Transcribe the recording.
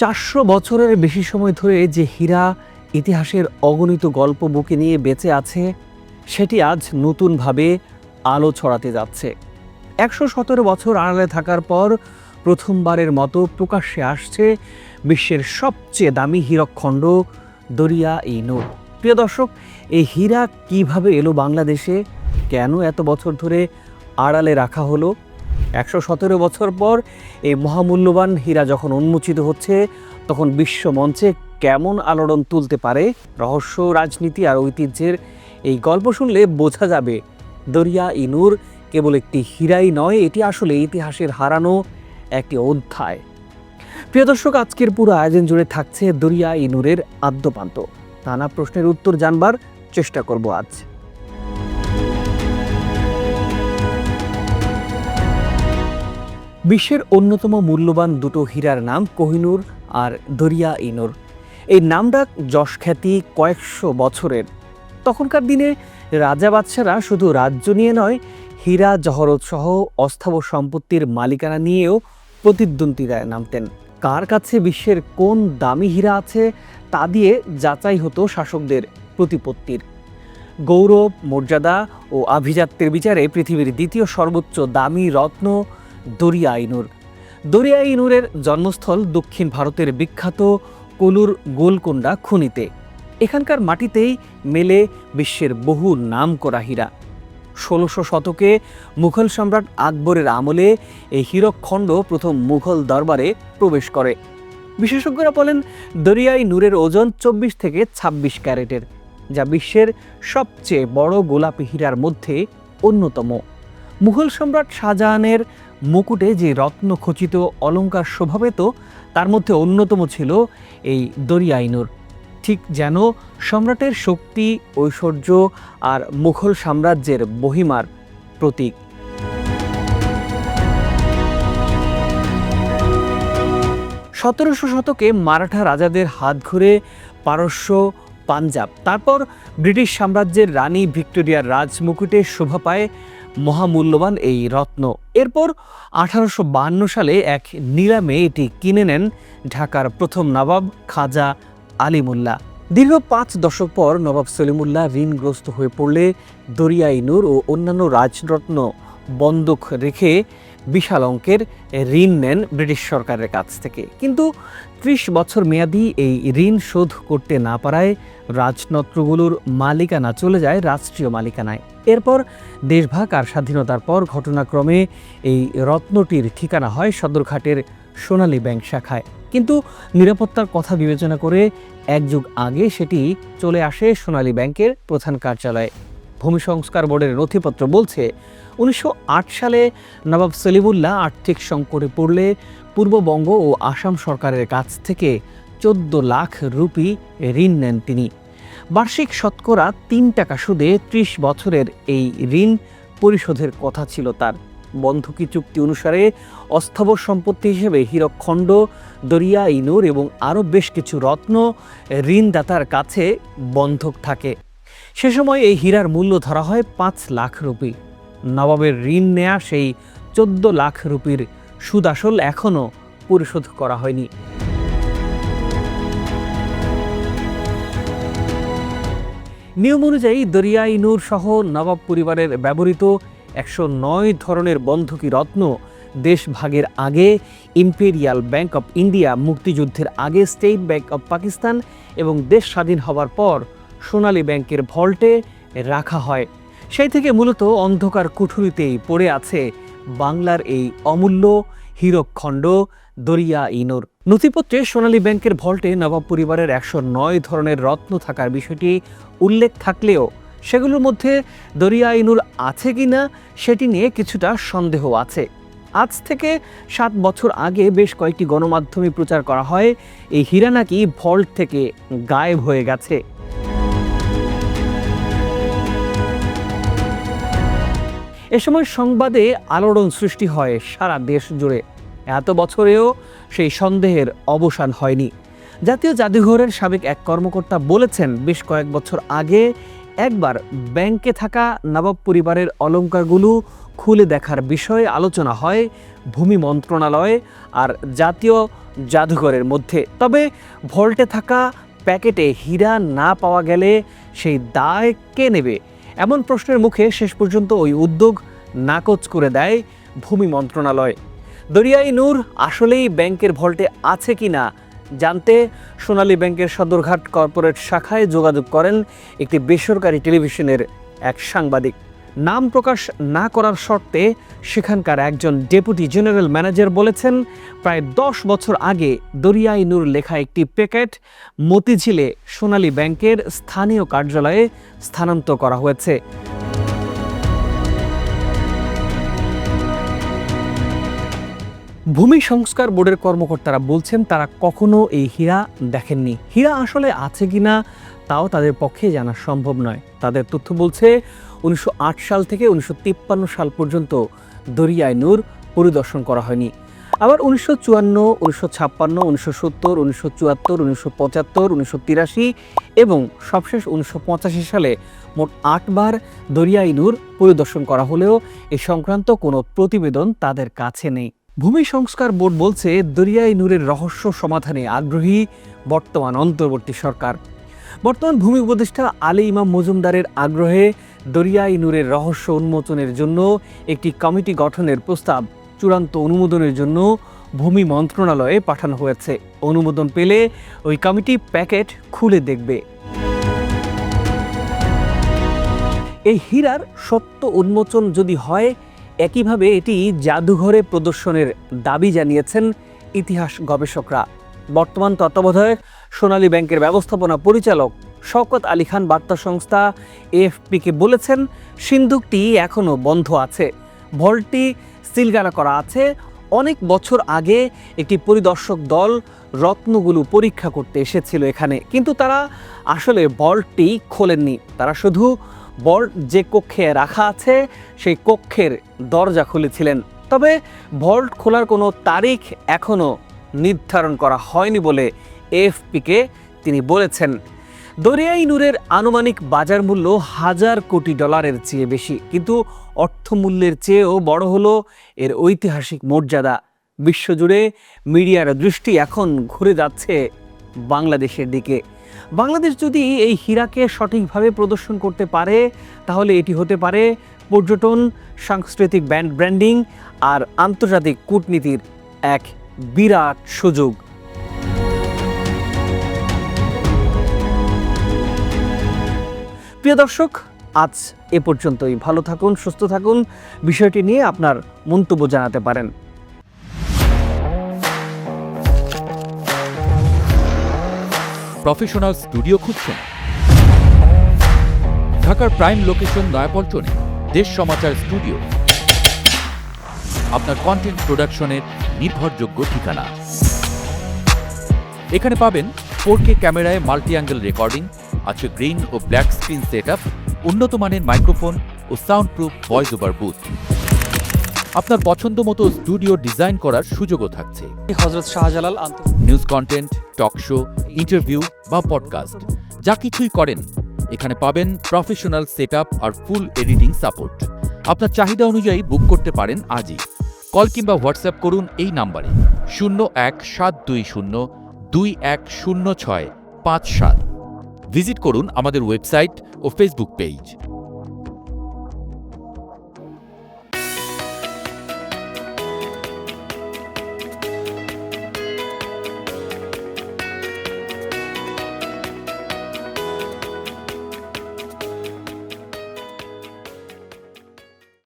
চারশো বছরের বেশি সময় ধরে যে হীরা ইতিহাসের অগণিত গল্প বুকে নিয়ে বেঁচে আছে, সেটি আজ নতুনভাবে আলো ছড়াতে যাচ্ছে। একশো সতেরো বছর আড়ালে থাকার পর প্রথমবারের মতো প্রকাশ্যে আসছে বিশ্বের সবচেয়ে দামি হীরকখণ্ড দরিয়া এই নূর প্রিয় দর্শক, এই হীরা কীভাবে এলো বাংলাদেশে? কেন এত বছর ধরে আড়ালে রাখা হলো? একশো সতেরো বছর পর এই মহামূল্যবান হীরা যখন উন্মোচিত হচ্ছে, তখন বিশ্ব মঞ্চে কেমন আলোড়ন তুলতে পারে, রহস্য, রাজনীতি আর ঐতিহ্যের এই গল্প শুনলে বোঝা যাবে, দরিয়া ইনুর কেবল একটি হীরাই নয়, এটি আসলে ইতিহাসের হারানো একটি অধ্যায়। প্রিয় দর্শক, আজকের পুরো আয়োজন জুড়ে থাকছে দরিয়া ইনুরের আদ্যপান্ত। নানা প্রশ্নের উত্তর জানবার চেষ্টা করব আজ। বিশ্বের অন্যতম মূল্যবান দুটো হীরার নাম কোহিনূর আর দরিয়া ইনুর। এই নামডাক যশ খ্যাতি কয়েকশো বছরের। তখনকার দিনে রাজা বাদশারা শুধু রাজ্য নিয়ে নয়, হীরা, জহরত সহ অস্থাবর সম্পত্তির মালিকানা নিয়েও প্রতিদ্বন্দ্বিতায় নামতেন। কার কাছে বিশ্বের কোন দামি হীরা আছে তা দিয়ে যাচাই হতো শাসকদের প্রতিপত্তির। গৌরব, মর্যাদা ও আভিজাত্যের বিচারে পৃথিবীর দ্বিতীয় সর্বোচ্চ দামি রত্ন দরিয়া ইনুর দরিয়া ইনুরের জন্মস্থল দক্ষিণ ভারতের বিখ্যাত কলুর গোলকোন্ডা খনিতে। এখানকার মাটিতেই মেলে বিশ্বের বহু নামকরা হীরা। ষোলোশো শতকে মুঘল সম্রাট আকবরের আমলে এই হীরকখণ্ড প্রথম মুঘল দরবারে প্রবেশ করে। বিশেষজ্ঞরা বলেন দরিয়াই নূরের ওজন চব্বিশ থেকে ২৬ ক্যারেটের, যা বিশ্বের সবচেয়ে বড় গোলাপি হীরার মধ্যে অন্যতম। মুঘল সম্রাট শাহজাহানের মুকুটে যে রত্ন খচিত অলঙ্কার শোভা পেত তার মধ্যে অন্যতম ছিল এই দরিয়াইনুর ঠিক যেন সম্রাটের শক্তি, ঐশ্বর্য আর মুঘল সাম্রাজ্যের বহিমার প্রতীক। সতেরোশো শতকে মারাঠা রাজাদের হাত ঘুরে পারস্য, পাঞ্জাব, তারপর ব্রিটিশ সাম্রাজ্যের রানী ভিক্টোরিয়ার রাজমুকুটে শোভা পায় মহামূল্যবান এই রত্ন। এরপর আঠারোশো সালে এক নিলামে এটি কিনে নেন ঢাকার প্রথম নবাব খাজা আলিমুল্লাহ। দীর্ঘ পাঁচ দশক পর নবাব সলিমুল্লাহ ঋণগ্রস্ত হয়ে পড়লে দরিয়াই নূর ও অন্যান্য রাজরত্ন বন্ধক রেখে বিশাল অঙ্কের ঋণ নেন ব্রিটিশ সরকারের কাছ থেকে। কিন্তু ত্রিশ বছর মেয়াদি এই ঋণ শোধ করতে না পারায় রাজনত্রগুলোর মালিকানা চলে যায় রাষ্ট্রীয় মালিকানায়। এরপর দেশভাগ আর স্বাধীনতার পর ঘটনাক্রমে এই রত্নটির ঠিকানা হয় সদরঘাটের সোনালী ব্যাংক শাখায়। কিন্তু নিরাপত্তার কথা বিবেচনা করে এক যুগ আগে সেটি চলে আসে সোনালী ব্যাংকের প্রধান কার্যালয়ে। ভূমি সংস্কার বোর্ডের নথিপত্র বলছে, উনিশশো আট সালে নবাব সলিমুল্লাহ আর্থিক সংকটে পড়লে পূর্ববঙ্গ ও আসাম সরকারের কাছ থেকে চোদ্দ লাখ রুপি ঋণ নেন তিনি। বার্ষিক শতকরা তিন টাকা সুদে ত্রিশ বছরের এই ঋণ পরিশোধের কথা ছিল তার। বন্ধকি চুক্তি অনুসারে অস্থাবর সম্পত্তি হিসেবে হীরকখণ্ড, দরিয়া, ইনুর এবং আরও বেশ কিছু রত্ন ঋণদাতার কাছে বন্ধক থাকে। সে সময় এই হীরার মূল্য ধরা হয় পাঁচ লাখ রুপি। নবাবের ঋণ নেয়া সেই চোদ্দ লাখ রুপির সুদ আসল এখনও পরিশোধ করা হয়নি। নিয়ম অনুযায়ী দরিয়াই নূর সহ নবাব পরিবারের ব্যবহৃত একশো নয় ধরনের বন্ধকি রত্ন দেশ ভাগের আগে ইম্পেরিয়াল ব্যাংক অফ ইন্ডিয়া মুক্তিযুদ্ধের আগে স্টেট ব্যাংক অফ পাকিস্তান এবং দেশ স্বাধীন হওয়ার পর সোনালী ব্যাংকের ভল্টে রাখা হয়। সেই থেকে মূলত অন্ধকার কুঠুরিতেই পড়ে আছে বাংলার এই অমূল্য হীরকখণ্ড দরিয়া ইনুর নথিপত্রে সোনালী ব্যাংকের ভল্টে নবাব পরিবারের একশো নয় ধরনের রত্ন থাকার বিষয়টি উল্লেখ থাকলেও সেগুলোর মধ্যে দরিয়া ইনুর আছে কি না সেটি নিয়ে কিছুটা সন্দেহ আছে। আজ থেকে সাত বছর আগে বেশ কয়েকটি গণমাধ্যমে প্রচার করা হয়, এই হীরা নাকি ভল্ট থেকে গায়েব হয়ে গেছে। এ সময় সংবাদে আলোড়ন সৃষ্টি হয় সারা দেশ জুড়ে। এত বছরেও সেই সন্দেহের অবসান হয়নি। জাতীয় জাদুঘরের সাবেক এক কর্মকর্তা বলেছেন, বেশ কয়েক বছর আগে একবার ব্যাংকে থাকা নবাব পরিবারের অলঙ্কারগুলো খুলে দেখার বিষয়ে আলোচনা হয় ভূমি মন্ত্রণালয় আর জাতীয় জাদুঘরের মধ্যে। তবে ভল্টে থাকা প্যাকেটে হীরা না পাওয়া গেলে সেই দায় কে নেবে? এমন প্রশ্নের মুখে শেষ পর্যন্ত ওই উদ্যোগ নাকচ করে দেয় ভূমি মন্ত্রণালয়। দরিয়াই নূর, আসলেই ব্যাংকের ভল্টে আছে কি না জানতে সোনালী ব্যাংকের সদরঘাট কর্পোরেট শাখায় যোগাযোগ করেন একটি বেসরকারি টেলিভিশনের এক সাংবাদিক। নাম প্রকাশ না করার শর্তে সেখানকার একজন ডেপুটি জেনারেল ম্যানেজার বলেছেন, প্রায় দশ বছর আগে দরিয়াই নূর লেখা একটি প্যাকেট মতিঝিলে সোনালী ব্যাংকের স্থানীয় কার্যালয়ে স্থানান্তর করা হয়েছে। ভূমি সংস্কার বোর্ডের কর্মকর্তারা বলছেন, তারা কখনো এই হীরা দেখেননি। হীরা আসলে আছে কিনা, তাও তাদের পক্ষে জানা সম্ভব নয়। তাদের তথ্য বলছে উনিশশো আট সাল থেকে উনিশশো তিপ্পান্ন সাল পর্যন্ত দরিয়ায় নূর পরিদর্শন করা হয়নি। আবার উনিশশো চুয়ান্ন, উনিশশো ছাপ্পান্ন, উনিশশো সত্তর, উনিশশো চুয়াত্তর, উনিশশো পঁচাত্তর, উনিশশো তিরাশি এবং সবশেষ উনিশশো পঁচাশি সালে মোট আটবার দরিয়াই নূর পরিদর্শন করা হলেও এ সংক্রান্ত কোনো প্রতিবেদন তাদের কাছে নেই। ভূমি সংস্কার বোর্ড বলছে দরিয়াই নূরের রহস্য সমাধানে আগ্রহী বর্তমান অন্তর্বর্তী সরকার। বর্তমান ভূমি উপদেষ্টা আলী ইমাম মজুমদারের আগ্রহে দরিয়াই নূরের রহস্য উন্মোচনের জন্য একটি কমিটি গঠনের প্রস্তাব। চূড়ান্ত অনুমোদনের জন্য ভূমি মন্ত্রণালয়ে পাঠানো হয়েছে। অনুমোদন পেলে ওই কমিটি প্যাকেট খুলে দেখবে। এই হীরার সত্য উন্মোচন যদি হয়, একইভাবে এটি জাদুঘরে প্রদর্শনের দাবি জানিয়েছেন ইতিহাস গবেষকরা। বর্তমান তত্ত্বাবধায়ক সোনালী ব্যাংকের ব্যবস্থাপনা পরিচালক শওকত আলী খান বার্তা সংস্থা এএফপিকে বলেছেন, সিন্ধুকটি এখনও বন্ধ আছে। ভল্টটি সিলগালা করা আছে। অনেক বছর আগে একটি পরিদর্শক দল রত্নগুলো পরীক্ষা করতে এসেছিল এখানে। কিন্তু তারা আসলে বলটি খোলেননি। তারা শুধু বল যে কক্ষে রাখা আছে, সেই কক্ষের দরজা খুলেছিলেন। তবে ভল্ট খোলার কোনো তারিখ এখনও নির্ধারণ করা হয়নি বলে এএফপিকে তিনি বলেছেন। দরিয়াই নূরের আনুমানিক বাজার মূল্য হাজার কোটি ডলারের চেয়ে বেশি, কিন্তু অর্থমূল্যের চেয়েও বড় হলো এর ঐতিহাসিক মর্যাদা। বিশ্বজুড়ে মিডিয়ার দৃষ্টি এখন ঘুরে যাচ্ছে বাংলাদেশের দিকে। বাংলাদেশ যদি এই হীরাকে সঠিকভাবে প্রদর্শন করতে পারে, তাহলে এটি হতে পারে পর্যটন, সাংস্কৃতিক ব্যান্ড ব্র্যান্ডিং আর আন্তর্জাতিক কূটনীতির এক বিরাট সুযোগ। প্রিয় দর্শক, আজ এ পর্যন্তই। ভালো থাকুন, সুস্থ থাকুন। বিষয়টি নিয়ে আপনার মন্তব্য জানাতে পারেন। প্রফেশনাল স্টুডিও খুঁজছেন। ঢাকার প্রাইম লোকেশন নয়াপল্টনে দেশ সমাচার স্টুডিও। আপনার কন্টেন্ট প্রোডাকশনের নির্ভরযোগ্য ঠিকানা। এখানে পাবেন ফোর ক্যামেরায় মাল্টি অ্যাঙ্গেল রেকর্ডিং আছে গ্রিন ও ব্ল্যাক স্ক্রিন সেট উন্নত মানের মাইক্রোফোন ও sound proof voice over booth. আপনার পছন্দ মতো স্টুডিও ডিজাইন করার সুযোগও থাকছে। Hazrat Shahjalal news content talk show interview বা পডকাস্ট যা কিছুই করেন এখানে পাবেন প্রফেশনাল সেট আর ফুল এডিটিং সাপোর্ট। আপনার চাহিদা অনুযায়ী বুক করতে পারেন আজই। কল কিংবা হোয়াটসঅ্যাপ করুন এই নাম্বারে। শূন্য এক সাত দুই শূন্য দুই এক শূন্য ছয় পাঁচ সাত। ভিজিট করুন আমাদের ওয়েবসাইট ও ফেসবুক পেজ।